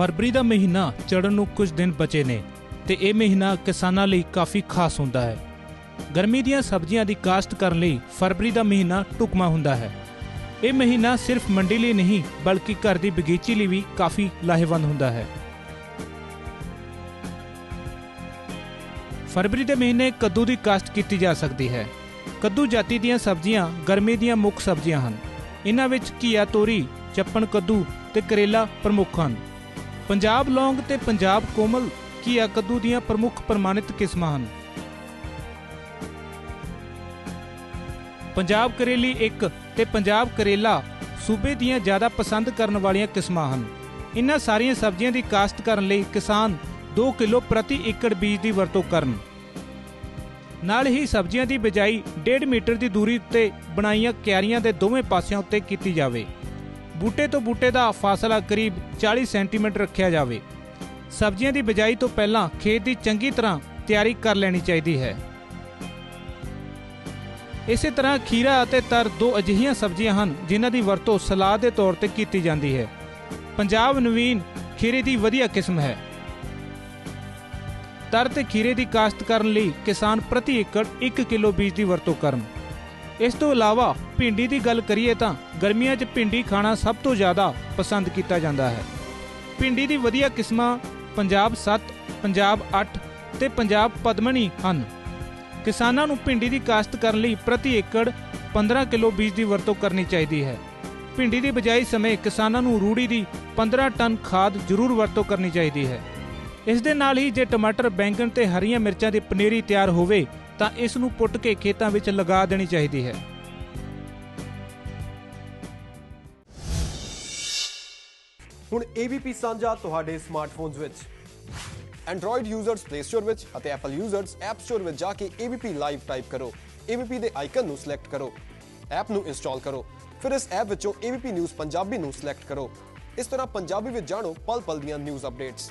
ਫਰਵਰੀ ਦਾ ਮਹੀਨਾ ਚੜ੍ਹਨ ਨੂੰ ਕੁਝ ਦਿਨ ਬਚੇ ਨੇ ਤੇ ਇਹ ਮਹੀਨਾ ਕਿਸਾਨਾਂ ਲਈ ਕਾਫੀ ਖਾਸ ਹੁੰਦਾ ਹੈ। ਗਰਮੀ ਦੀਆਂ ਸਬਜ਼ੀਆਂ ਦੀ ਕਾਸ਼ਤ ਕਰਨ ਲਈ ਫਰਵਰੀ ਦਾ ਮਹੀਨਾ ਢੁਕਮਾ ਹੁੰਦਾ ਹੈ। ਇਹ ਮਹੀਨਾ ਸਿਰਫ ਮੰਡੀ ਲਈ ਨਹੀਂ, ਬਲਕਿ ਘਰ ਦੀ ਬਗੀਚੀ ਲਈ ਵੀ ਕਾਫੀ ਲਾਹੇਵੰਦ ਹੁੰਦਾ ਹੈ। ਫਰਵਰੀ ਦੇ ਮਹੀਨੇ ਕੱਦੂ ਦੀ ਕਾਸ਼ਤ ਕੀਤੀ ਜਾ ਸਕਦੀ ਹੈ। ਕੱਦੂ ਜਾਤੀ ਦੀਆਂ ਸਬਜ਼ੀਆਂ ਗਰਮੀ ਦੀਆਂ ਮੁੱਖ ਸਬਜ਼ੀਆਂ ਹਨ। ਇਹਨਾਂ ਵਿੱਚ ਘੀਆ, ਤੋਰੀ, ਚੱਪਣ ਕੱਦੂ ਤੇ ਕਰੇਲਾ ਪ੍ਰਮੁੱਖ ਹਨ। ਪੰਜਾਬ ਲੌਂਗ ਤੇ ਪੰਜਾਬ ਕੋਮਲ ਘੀਆ ਕੱਦੂ ਦੀਆਂ ਪ੍ਰਮੁੱਖ ਪ੍ਰਮਾਣਿਤ ਕਿਸਮਾਂ ਹਨ? ਪੰਜਾਬ ਕਰੇਲੀ 1 ਤੇ ਪੰਜਾਬ ਕਰੇਲਾ ਸੂਬੇ ਦੀਆਂ ਜ਼ਿਆਦਾ ਪਸੰਦ ਕਰਨ ਵਾਲੀਆਂ ਕਿਸਮਾਂ ਹਨ। ਇਹਨਾਂ ਸਾਰੀਆਂ ਸਬਜ਼ੀਆਂ ਦੀ ਕਾਸ਼ਤ ਕਰਨ ਲਈ ਕਿਸਾਨ 2 ਕਿਲੋ ਪ੍ਰਤੀ ਏਕੜ ਬੀਜ ਦੀ ਵਰਤੋਂ ਕਰਨ। ਨਾਲ ਹੀ ਸਬਜ਼ੀਆਂ ਦੀ ਬਿਜਾਈ 1.5 ਮੀਟਰ ਦੀ ਦੂਰੀ ਉੱਤੇ ਬਣਾਈਆਂ ਕਿਆਰੀਆਂ ਦੇ ਦੋਵੇਂ ਪਾਸਿਆਂ ਉੱਤੇ ਕੀਤੀ ਜਾਵੇ। ਬੂਟੇ ਤੋਂ ਬੂਟੇ ਦਾ ਫਾਸਲਾ ਕਰੀਬ 40 ਸੈਂਟੀਮੀਟਰ ਰੱਖਿਆ ਜਾਵੇ। ਸਬਜ਼ੀਆਂ ਦੀ ਬਿਜਾਈ ਤੋਂ ਪਹਿਲਾਂ ਖੇਤ ਦੀ ਚੰਗੀ ਤਰ੍ਹਾਂ ਤਿਆਰੀ ਕਰ ਲੈਣੀ ਚਾਹੀਦੀ ਹੈ। ਇਸੇ ਤਰ੍ਹਾਂ ਖੀਰਾ ਅਤੇ ਤਰ ਦੋ ਅਜਿਹੀਆਂ ਸਬਜ਼ੀਆਂ ਹਨ ਜਿਨ੍ਹਾਂ ਦੀ ਵਰਤੋਂ ਸਲਾਦ ਦੇ ਤੌਰ ਤੇ ਕੀਤੀ ਜਾਂਦੀ ਹੈ। ਪੰਜਾਬ ਨਵੀਨ ਖੀਰੇ ਦੀ ਵਧੀਆ ਕਿਸਮ ਹੈ। ਤਰ ਤੇ ਖੀਰੇ ਦੀ ਕਾਸ਼ਤ ਕਰਨ ਲਈ ਕਿਸਾਨ ਪ੍ਰਤੀ ਏਕੜ 1 ਕਿਲੋ ਬੀਜ ਦੀ ਵਰਤੋਂ ਕਰਨ। ਇਸ ਤੋਂ ਇਲਾਵਾ ਭਿੰਡੀ ਦੀ ਗੱਲ ਕਰੀਏ ਤਾਂ ਗਰਮੀਆਂ 'ਚ ਭਿੰਡੀ ਖਾਣਾ ਸਭ ਤੋਂ ਜ਼ਿਆਦਾ ਪਸੰਦ ਕੀਤਾ ਜਾਂਦਾ ਹੈ। ਭਿੰਡੀ ਦੀ ਵਧੀਆ ਕਿਸਮਾਂ ਪੰਜਾਬ 7 ਪੰਜਾਬ 8 ਤੇ ਪੰਜਾਬ ਪਦਮਣੀ ਹਨ। ਕਿਸਾਨਾਂ ਨੂੰ ਭਿੰਡੀ ਦੀ ਕਾਸ਼ਤ ਕਰਨ ਲਈ ਪ੍ਰਤੀ ਏਕੜ 15 ਕਿਲੋ ਬੀਜ ਦੀ ਵਰਤੋਂ ਕਰਨੀ ਚਾਹੀਦੀ ਹੈ। ਭਿੰਡੀ ਦੀ ਬਿਜਾਈ ਸਮੇਂ ਕਿਸਾਨਾਂ ਨੂੰ ਰੂੜੀ ਦੀ 15 ਟਨ ਖਾਦ ਜ਼ਰੂਰ ਵਰਤੋਂ ਕਰਨੀ ਚਾਹੀਦੀ ਹੈ। ਇਸ ਦੇ ਨਾਲ ਹੀ ਜੇ ਟਮਾਟਰ, ਬੈਂਗਣ ਤੇ ਹਰੀਆਂ ਮਿਰਚਾਂ ਦੀ ਪਨੀਰੀ ਤਿਆਰ ਹੋਵੇ ਤਾਂ ਇਸ ਨੂੰ ਪੁੱਟ ਕੇ ਖੇਤਾਂ ਵਿੱਚ ਲਗਾ ਦੇਣੀ ਚਾਹੀਦੀ ਹੈ। ਹੁਣ ABP ਸਾਂਝਾ ਤੁਹਾਡੇ ਸਮਾਰਟਫੋਨਸ ਵਿੱਚ। Android ਯੂਜ਼ਰਸ Play Store ਵਿੱਚ ਅਤੇ Apple ਯੂਜ਼ਰਸ App Store ਵਿੱਚ ਜਾ ਕੇ ABP ਲਾਈਵ ਟਾਈਪ ਕਰੋ। ABP ਦੇ ਆਈਕਨ ਨੂੰ ਸਿਲੈਕਟ ਕਰੋ। ਐਪ ਨੂੰ ਇੰਸਟਾਲ ਕਰੋ। ਫਿਰ ਇਸ ਐਪ ਵਿੱਚੋਂ ABP ਨਿਊਜ਼ ਪੰਜਾਬੀ ਨੂੰ ਸਿਲੈਕਟ ਕਰੋ। ਇਸ ਤਰ੍ਹਾਂ ਪੰਜਾਬੀ ਵਿੱਚ ਜਾਣੋ ਪਲ ਪਲ ਦੀਆਂ ਨਿਊਜ਼ ਅਪਡੇਟਸ